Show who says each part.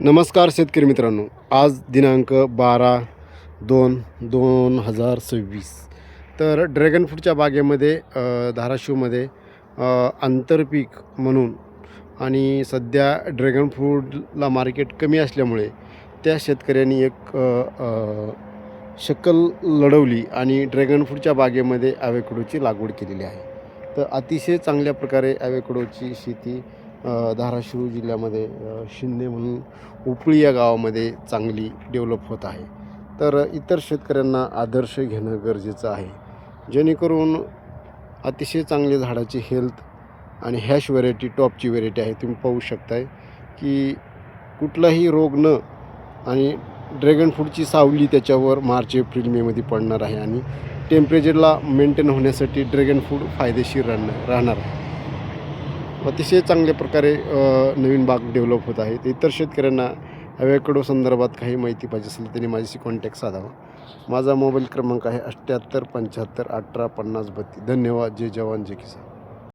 Speaker 1: नमस्कार शेतकरी मित्रांनो. आज दिनांक बारा दोन दोन हजार सव्वीस. तर ड्रॅगन फ्रूटच्या बागेमध्ये धाराशिवमध्ये आंतरपीक म्हणून आणि सध्या ड्रॅगन फ्रूटला मार्केट कमी असल्यामुळे त्या शेतकऱ्यांनी एक शकल शक्कल लढवली आणि ड्रॅगन फ्रूटच्या बागेमध्ये ॲवेकडोची लागवड केलेली आहे. तर अतिशय चांगल्या प्रकारे ॲवेकडोची शेती धाराशिव जिल्ह्यामध्ये शिंदे म्हणून उपळी या गावामध्ये चांगली डेव्हलप होत आहे. तर इतर शेतकऱ्यांना आदर्श घेणं गरजेचं आहे. जेणेकरून अतिशय चांगले झाडाची हेल्थ आणि हॅश व्हेरायटी टॉपची व्हेरायटी आहे. तुम्ही पाहू शकताय की कुठलाही रोग न आणि ड्रॅगन फ्रूटची सावली त्याच्यावर मार्च एप्रिल मेमध्ये पडणार आहे आणि टेम्परेचरला मेंटेन होण्यासाठी ड्रॅगन फ्रूट फायदेशीर राहणार राहणार आहे. अतिशय चांगल्या प्रकारे नवीन बाग डेव्हलप होत आहेत इतर शेतकऱ्यांना हव्याकडो संदर्भात काही माहिती पाहिजे असेल त्यांनी माझ्याशी कॉन्टॅक्ट साधावा. माझा मोबाईल क्रमांक आहे अठ्ठ्याहत्तर पंच्याहत्तर अठरा पन्नास बत्तीस. धन्यवाद. जय जवान जय किसान.